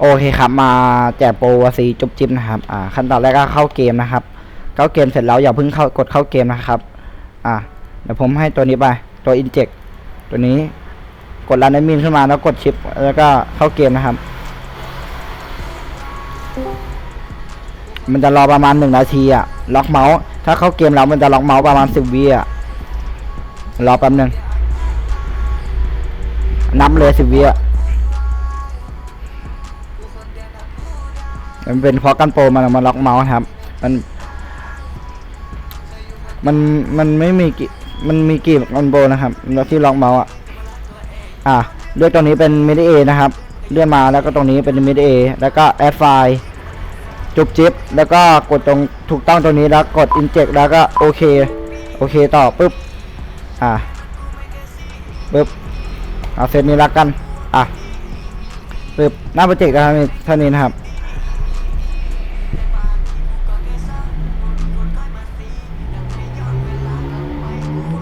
โอเคครับมาแจกโปรวซีจุบจิ๊บนะครับอ่าขั้นตอนแรกก็เข้าเกมนะครับ เข้าเกมเสร็จแล้วอย่าเพิ่งเข้ากดเข้าเกมนะครับอ่าเดี๋ยวผมให้ตัวนี้ไปตัวอินเจกตัวนี้กดรันดมินขึ้นมาแล้วกดชิป แล้วก็เข้าเกมนะครับ มันจะรอประมาณหนึ่งนาทีอะล็อกเมาส์ถ้าเข้าเกมแล้วมันจะล็อกเมาส์ประมาณสิบวิอะรอแป๊บหนึ่งนับเลยสิบวิอะ มันเป็นเพราะกันโปรมันเอามาล็อกเมาส์ครับ มัน มันมันไม่มีกี่มันมีกี่กันโปรนะครับแล้วที่ล็อกเมาส์อะอะเลือกตรงนี้เป็นมิดเอนะครับเลื่อนมาแล้วก็ตรงนี้เป็นมิดเอแล้วก็แอดไฟล์จุบจิ๊บแล้วก็กดตรงถูกต้องตรงนี้แล้วกดอินเจกแล้วก็โอเคโอเคต่อปุ๊บอะปุ๊บเอาเซตนี้ละกันอะปุ๊บหน้าโปรเจกต์นะครับเท่านี้นะครับ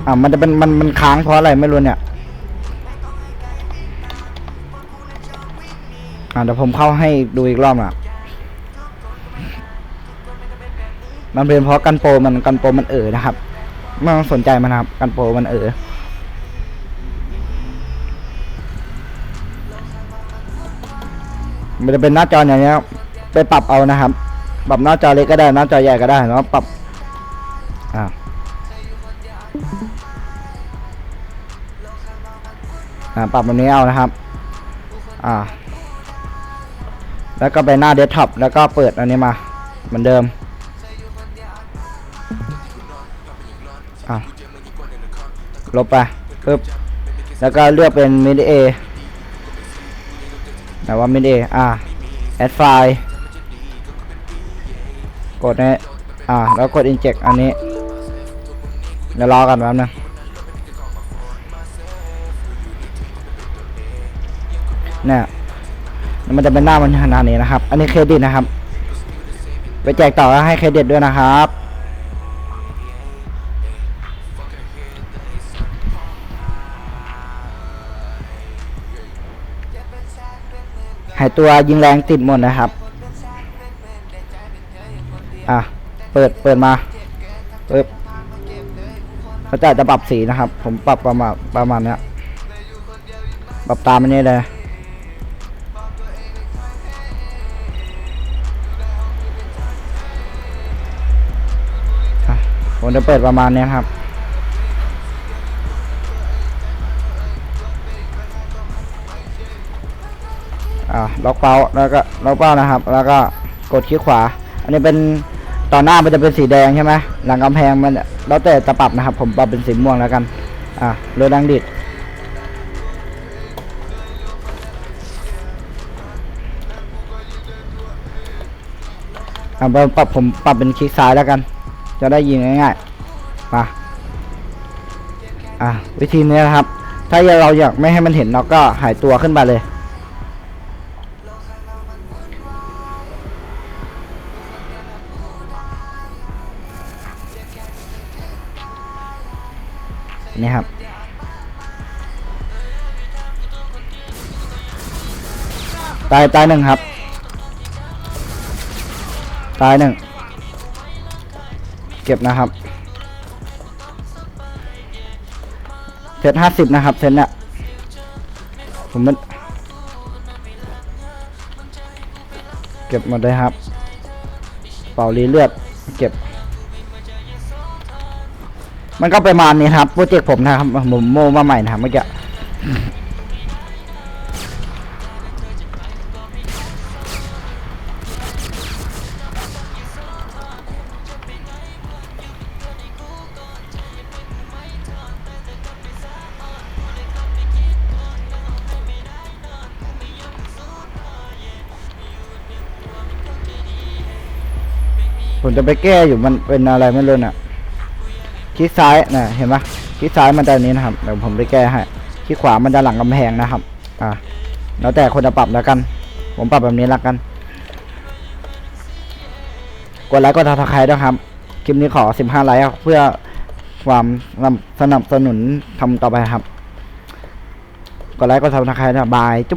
อ่ามันจะเป็นมันมันค้างเพราะอะไรไม่รู้เนี่ยอ่าเดี๋ยวผมเข้าให้ดูอีกรอบนะมันเป็นเพราะกันโปรมันกันโปรมันเอ๋อนะครับไม่ต้องสนใจมันนะครับ กันโปรมันเอ๋อมันจะเป็นหน้าจออย่างเงี้ยไปปรับเอานะครับ ปรับหน้าจอเล็กก็ได้หน้าจอใหญ่ก็ได้แล้วปรับอ่า อ่าปรับแบบนี้เอานะครับ อ่า แล้วก็ไปหน้าเดสก์ท็อปแล้วก็เปิดอันนี้มา เหมือนเดิมอ่าลบไปปึ๊บแล้วก็เลือกเป็นมิดเอแต่ว่ามิดเออ่าแอดไฟล์กดนี้อ่า แล้วกด inject อันนี้ เดี๋ยวรอกันแป๊บนึง เนี่ยมันจะเป็นหน้ามันขนาดนี้นะครับ อันนี้เครดิตนะครับ ไปแจกต่อให้เครดิตด้วยนะครับหายตัวยิงแรงติดหมดนะครับ อะ เปิด เปิดมาปึ๊บเขาจะจะปรับสีนะครับ ผมปรับประมาณประมาณเนี้ยปรับตามอันนี้เลย ผมจะเปิดประมาณนี้ครับ อ่าล็อกเป้าแล้วก็ล็อกเป้านะครับ แล้วก็กดคลิกขวา อันนี้เป็นตอนหน้ามันจะเป็นสีแดงใช่ไหมหลังกำแพงมันแล้วแต่จะปรับนะครับ ผมปรับเป็นสีม่วงแล้วกัน อ่าเรือดังดิดอ่าปรับผมปรับเป็นคลิกซ้ายแล้วกัน จะได้ยิงง่ายๆมาอ่าวิธีนี้นะครับ ถ้าเราอยากไม่ให้มันเห็นเราก็หายตัวขึ้นไปเลยนี่ครับตายตายหนึ่งครับ ตายหนึ่ง เก็บนะครับเซตห้าสิบนะครับเซตเนี่ยผมมันเก็บหมดเลยครับ เป่ารีเลือดเก็บ มันก็ประมาณนี้ครับโปรเจกต์ผมนะครับผมโมมาใหม่นะครับเมื่อกี้ ผมจะไปแก้อยู่มันเป็นอะไรไม่รู้น่ะคลิกซ้ายน่ะเห็นปะคลิกซ้ายมันจะนี้นะครับเดี๋ยวผมไปแก้ให้คลิกขวามันจะหลังกำแพงนะครับ อ่าแล้วแต่คนจะปรับแล้วกัน ผมปรับแบบนี้แล้วกัน กดไลค์กดทักทายด้วยครับ คลิปนี้ขอ 15 ไลค์ครับเพื่อความสนับสนุนทำต่อไปครับ กดไลค์กดทักทายนะบายจุ๊บ